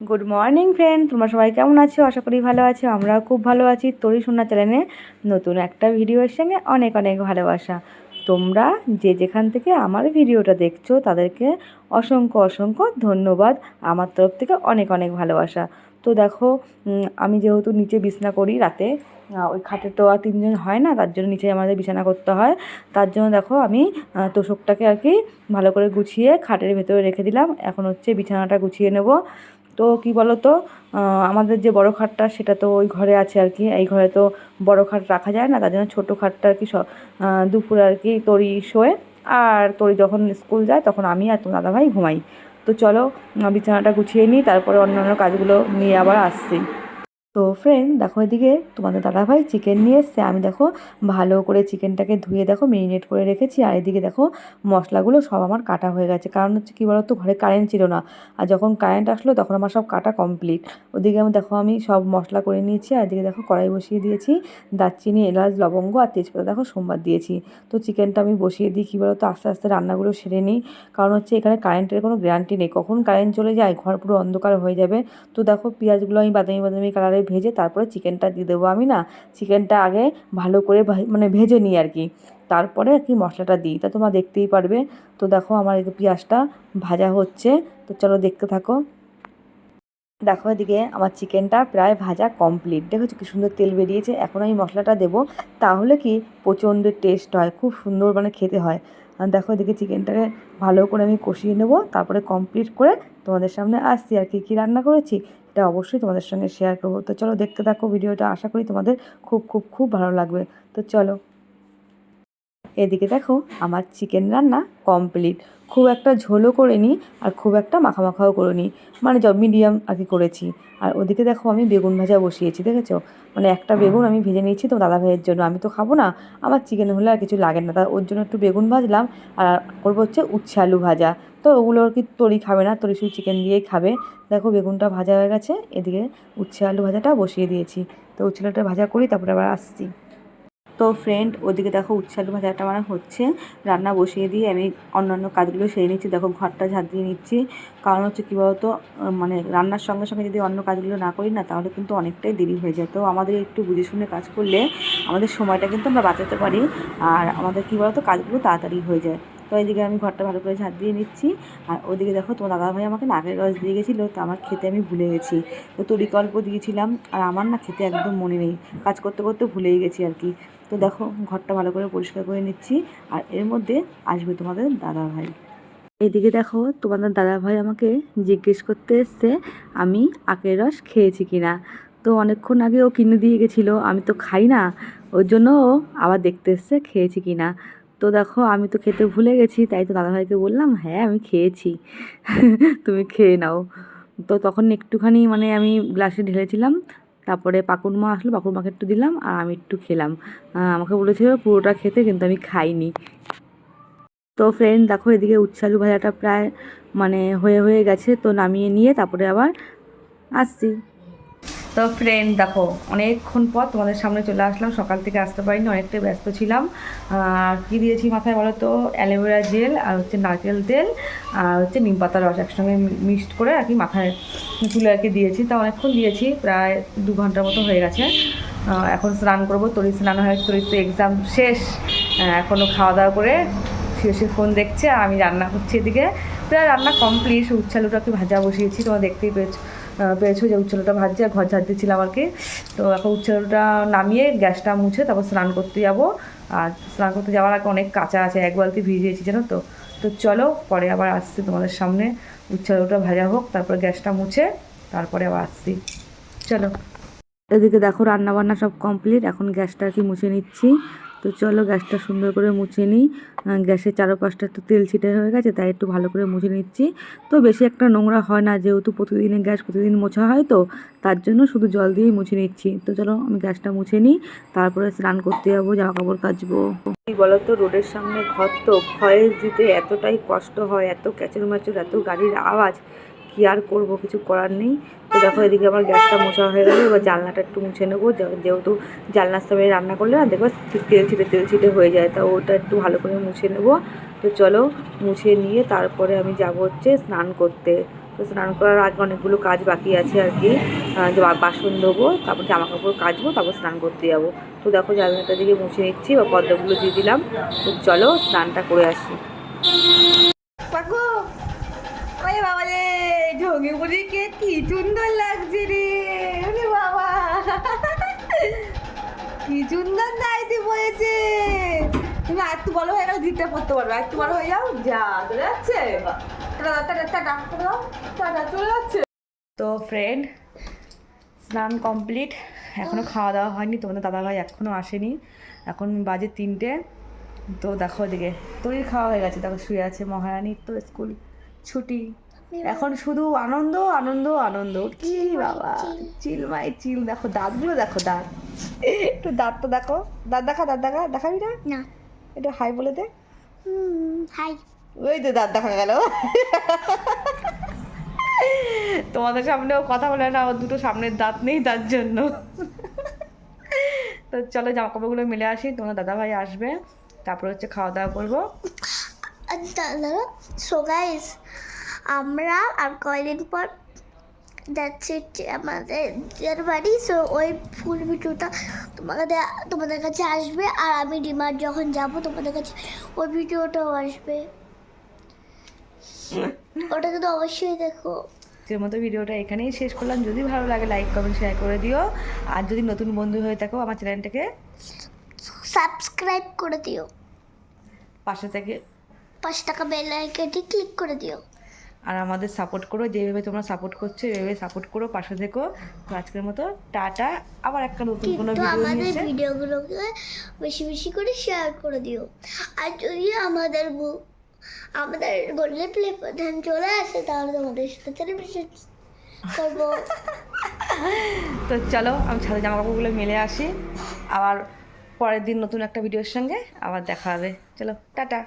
Good morning friend তোমরা সবাই কেমন আছো? আশা করি ভালো আছো। আমরাও খুব ভালো আছি। তরি সোনা চ্যানেলে নতুন একটা ভিডিওর সঙ্গে অনেক অনেক ভালোবাসা। তোমরা যে যেখান থেকে আমার ভিডিওটা দেখছ, তাদেরকে অসংখ্য অসংখ্য ধন্যবাদ। আমার তরফ থেকে অনেক অনেক ভালোবাসা। তো দেখো আমি যেহেতু নিচে বিছনা করি রাতে ওই খাটে তো আর তিনজন হয় না, তার জন্য নিচে আমাদের বিছানা করতে হয়। তার জন্য দেখো, আমি তোষকটাকে আর কি ভালো করে গুছিয়ে খাটের ভেতরে রেখে দিলাম। এখন হচ্ছে বিছানাটা গুছিয়ে নেব। তো কি বলো তো আমাদের যে বড় খাটটা সেটা তো ওই ঘরে আছে আর কি। এই ঘরে তো বড় খাট রাখা যায় না, তার জন্য ছোটো খাটটা আর কি দুপুর আর কি তরি শোয়ে আর তরি যখন স্কুল যায় তখন আমি আর তোমার দাদাভাই ঘুমাই। তো চলো বিছানাটা গুছিয়ে নিই, তারপরে অন্যান্য কাজগুলো নিয়ে আবার আসছি। তো ফ্রেন্ড দেখো এদিকে তোমাদের দাদাভাই চিকেন নিয়ে এসছে। আমি দেখো ভালো করে চিকেনটাকে ধুয়ে দেখো মেরিনেট করে রেখেছি। আর এদিকে দেখো মশলাগুলো সব আমার কাটা হয়ে গেছে। কারণ হচ্ছে কী বলতো, ঘরে কারেন্ট ছিল না। আর যখন কারেন্ট আসলো, তখন আমার সব কাটা কমপ্লিট ওদিকে আমি দেখো আমি সব মশলা করে নিয়েছি। আর এদিকে দেখো কড়াই বসিয়ে দিয়েছি। দারচিনি, এলাচ, লবঙ্গ আর তেজপাতা দেখো সোমবার দিয়েছি। তো চিকেনটা আমি বসিয়ে দিই, কী বলতো, আস্তে আস্তে রান্নাগুলো সেরে নিই। কারণ হচ্ছে এখানে কারেন্টের কোনো গ্যারান্টি নেই। কখন কারেন্ট চলে যায়, ঘর পুরো অন্ধকার হয়ে যাবে। তো দেখো পেঁয়াজগুলো আমি বাদামি বাদামি কালারে ভেজে তারপরে চিকেনটা দিয়ে দেবো আমি না। চিকেনটা আগে ভালো করে মানে ভেজে নিই আর কি। তারপরে আর কি মশলাটা দিই। তা তোমরা দেখতেই পারবে। তো দেখো আমার পেঁয়াজটা ভাজা হচ্ছে। তো চলো দেখতে থাকো। দেখো এদিকে আমার চিকেনটা প্রায় ভাজা কমপ্লিট দেখেছ কি সুন্দর তেল বেরিয়েছে? এখন আমি মশলাটা দেবো। তাহলে কি প্রচণ্ড টেস্ট হয়, খুব সুন্দর মানে খেতে হয়। আর দেখো এদিকে চিকেনটাকে ভালো করে আমি কষিয়ে নেব, তারপরে কমপ্লিট করে তোমাদের সামনে আসছি। আর কি কী রান্না করেছি এটা অবশ্যই তোমাদের সঙ্গে শেয়ার করব। তো চলো দেখতে থাকো, ভিডিওটা আশা করি তোমাদের খুব খুব খুব ভালো লাগবে। তো চলো। এদিকে দেখো আমার চিকেন রান্না কমপ্লিট খুব একটা ঝোলও করে নিই আর খুব একটা মাখা মাখাও করে নিই মানে য মিডিয়াম আর কি করেছি। আর ওদিকে দেখো আমি বেগুন ভাজা বসিয়েছি, দেখেছ? মানে একটা বেগুন আমি ভেজে নিয়েছি তো দাদা ভাইয়ের জন্য। আমি তো খাব না। আমার চিকেন হলে আর কিছু লাগে না। তা ওর জন্য একটু বেগুন ভাজলাম আর করব হচ্ছে উচ্ছে আলু ভাজা। তো ওগুলো আর কি তরি খাবে না, তরি শুধু চিকেন দিয়েই খাবে। দেখো বেগুনটা ভাজা হয়ে গেছে। এদিকে উচ্ছে আলু ভাজাটা বসিয়ে দিয়েছি। তো উচ্ছে আলুটা ভাজা করি, তারপরে আবার আসছি। তো ফ্রেন্ড ওদিকে দেখো উচ্ছালু ভাজাটা আমার হচ্ছে। রান্না বসিয়ে দিয়ে আমি অন্যান্য কাজগুলো সেরে নিচ্ছি। দেখো ঘরটা ঝাঁট দিয়ে নিচ্ছি। কারণ হচ্ছে কী বলতো মানে রান্নার সঙ্গে সঙ্গে যদি অন্য কাজগুলো না করি না, তাহলে কিন্তু অনেকটাই দেরি হয়ে যায়। তো আমাদের একটু বুঝে শুনে কাজ করলে আমাদের সময়টা কিন্তু আমরা বাঁচাতে পারি। আর আমাদের কী বলতো, কাজগুলো তাড়াতাড়ি হয়ে যায়। তো এইদিকে আমি ঘরটা ভালো করে ঝাঁট দিয়ে নিচ্ছি। আর ওদিকে দেখো তোমার দাদাভাই আমাকে নাকের রস দিয়ে গেছিল, তো আমার খেতে আমি ভুলে গেছি। তো তরিকল্প দিয়েছিলাম, আর আমার না খেতে একদম মনে নেই। কাজ করতে করতে ভুলেই গেছি আর কি। তো দেখো ঘরটা ভালো করে পরিষ্কার করে নিচ্ছি, আর এর মধ্যে আসবে তোমাদের দাদা ভাই এদিকে দেখো তোমাদের দাদা ভাই আমাকে জিজ্ঞেস করতে এসছে, আমি আখের রস খেয়েছি কিনা। তো অনেকক্ষণ আগে ও কিনে দিয়ে গেছিল, আমি তো খাই না, ওর জন্য ও আবার দেখতে এসছে খেয়েছি কিনা। তো দেখো, আমি তো খেতে ভুলে গেছি, তাই তো দাদাভাইকে বললাম হ্যাঁ আমি খেয়েছি, তুমি খেয়ে নাও। তো তখন একটুখানি মানে আমি গ্লাসে ঢেলেছিলাম, তারপরে পাকুর মা আসলো পাকুর মাকে একটু দিলাম, আর আমি একটু খেলাম। আমাকে বলেছিল পুরোটা খেতে, কিন্তু আমি খাইনি। তো ফ্রেন্ড দেখো, এদিকে উচ্ছালু ভাজাটা প্রায় মানে হয়ে হয়ে গেছে, তো নামিয়ে নিয়ে তারপরে আবার আসছি। তো ফ্রেন্ড দেখো, অনেকক্ষণ পর তোমাদের সামনে চলে আসলাম। সকাল থেকে আসতে পারিনি, অনেকটাই ব্যস্ত ছিলাম। আর কী দিয়েছি মাথায় বলো তো? অ্যালোভেরা জেল আর হচ্ছে নারকেল তেল আর হচ্ছে নিম পাতার রস একসঙ্গে মিক্সড করে আর কি মাথায় চুলে আর কি দিয়েছি। তা অনেকক্ষণ দিয়েছি, প্রায় দু ঘণ্টার মতো হয়ে গেছে। এখন স্নান করব, তরি স্নান হয়ে, তরি তো এক্সাম শেষ। এখনও খাওয়া দাওয়া করে শুয়ে ফোন দেখছে আমি রান্না করছি এদিকে। প্রায় রান্না কমপ্লিট উচ্ছালুটা একটু ভাজা বসিয়েছি, তোমরা দেখতেই পেয়েছ। পেয়েছ যে উচ্ছালুটা ভাজছে আর ঘর ঝাড় দিচ্ছিলাম আর কি। তো এখন উচ্ছালুটা নামিয়ে গ্যাসটা মুছে তারপর স্নান করতে যাব। আর স্নান করতে যাওয়ার আগে অনেক কাঁচা আছে, এক বালতি ভিজিয়েছি জানো তো? তো চলো, পরে আবার আসছি তোমাদের সামনে। উচ্ছালুটা ভাজা হোক, তারপর গ্যাসটা মুছে, তারপরে আবার আসছি। চলো। এদিকে দেখো রান্না বান্না সব কমপ্লিট এখন গ্যাসটা আর কি মুছে নিচ্ছি। তো চলো গ্যাসটা সুন্দর করে মুছে নিই। গ্যাসের চারোপাশটা একটু তেল ছিটে হয়ে গেছে, তাই একটু ভালো করে মুছে নিচ্ছি। তো বেশি একটা নোংরা হয় না, যেহেতু প্রতিদিনের গ্যাস প্রতিদিন মোছা হয় তো, তার জন্য শুধু জল দিয়েই মুছে নিচ্ছি। তো চলো আমি গ্যাসটা মুছে নিই, তারপরে স্নান করতে যাব জামা কাপড় কাচবো। কি বলতো, রোডের সামনে ঘর তো ভয়েস দিতে এতটাই কষ্ট হয়, এত ক্যাচের ম্যাচুর এত গাড়ির আওয়াজ। কি আর করব, কিছু করার নেই। তো দেখো এদিকে আমার গ্যাসটা মোছা হয়ে গেলো, এবার জানলাটা একটু মুছে নেব। যেহেতু জানলার সামনে রান্না করলে না, দেখব তেল ছিটে তেল ছিটে হয়ে যায়, তা ওটা একটু ভালো করে মুছে নেব। তো চলো মুছে নিয়ে তারপরে আমি যাব হচ্ছে স্নান করতে। তো স্নান করার আগে অনেকগুলো কাজ বাকি আছে আর কি। বাসন ধোবো, তারপর জামা কাপড় কাচবো, তারপর স্নান করতে যাব। তো দেখো জানলাটা দিকে মুছে নিচ্ছি বা পর্দাগুলো দিয়ে দিলাম। তো চলো স্নানটা করে আসি। বাবা ঢঙ্গে বুড়িকে কি সুন্দর লাগছে রে? ওরে বাবা। কি সুন্দর নাইটি পড়েছে তুমি আর একটু বড় হয়ে গেলে দিকটা পড়তে পারবে। আর একটু বড় হয়ে যাও, যা, চলে যাচ্ছে। চলে যাচ্ছে। তো ফ্রেন্ড স্নান কমপ্লিট এখনও খাওয়া দাওয়া হয়নি, তোমাদের দাদাভাই এখনও আসেনি। এখন বাজে তিনটে। তো দেখো ওদিকে তৈরি খাওয়া হয়ে গেছে। দেখো শুয়ে আছে মহারানীর তো স্কুল ছুটি। এখন শুধু আনন্দ আনন্দ আনন্দ। কি বাবা? চিলমাই চিল দেখো দাঁতগুলো দেখো দাঁত। একটু দাঁত তো দেখো। দাঁত দেখা দাঁত দেখা? দেখাবি না? না। একটু হাই বলে দে। হাই। ওই তো দাঁত দেখা গেল। তোমাদের সামনেও কথা বলে না আমার দুটো সামনের দাঁত নেই তার জন্য। তো চলো জামা কাপড়গুলো মিলে আসি। তোমার দাদা ভাই আসবে। তারপর হচ্ছে খাওয়া দাওয়া করব। দাদা সো গাইস আমরা আর কয়দিন পর যাচ্ছি আমাদের নিজের বাড়ি। সো ওই ফুল ভিডিওটা তোমাদের তোমাদের কাছে আসবে আর আমি ডিমার যখন যাব তোমাদের কাছে ওই ভিডিওটাও আসবে। ওটা কিন্তু অবশ্যই দেখো। আজকের মতো ভিডিওটা এখানেই শেষ করলাম। যদি ভালো লাগে লাইক কমেন্ট শেয়ার করে দিও। আর যদি নতুন বন্ধু হয়ে থাকো আমার চ্যানেলটাকে সাবস্ক্রাইব করে দিও। পাশে থেকে পাঁচ টাকা বেল আইকনটি ক্লিক করে দিও। আর আমাদের সাপোর্ট করো যেভাবে তোমরা সাপোর্ট করছ এইভাবে সাপোর্ট করো। পাশে থেকো। তো আজকের মতো টাটা। আবার একটা নতুন কোনো ভিডিও আমাদের ভিডিওগুলোকে বেশি বেশি করে শেয়ার করে দিও। আর যদি আমাদের আমাদের গোল্ডেন প্লে প্রধান চলে আসে তাহলে তোমাদের সাথে সেলিব্রেশন করব। তো চলো আমি ছাদে জামা কাপড়গুলো মেলে আসি। আবার পরের দিন নতুন একটা ভিডিওর সঙ্গে আবার দেখা হবে। চলো টাটা।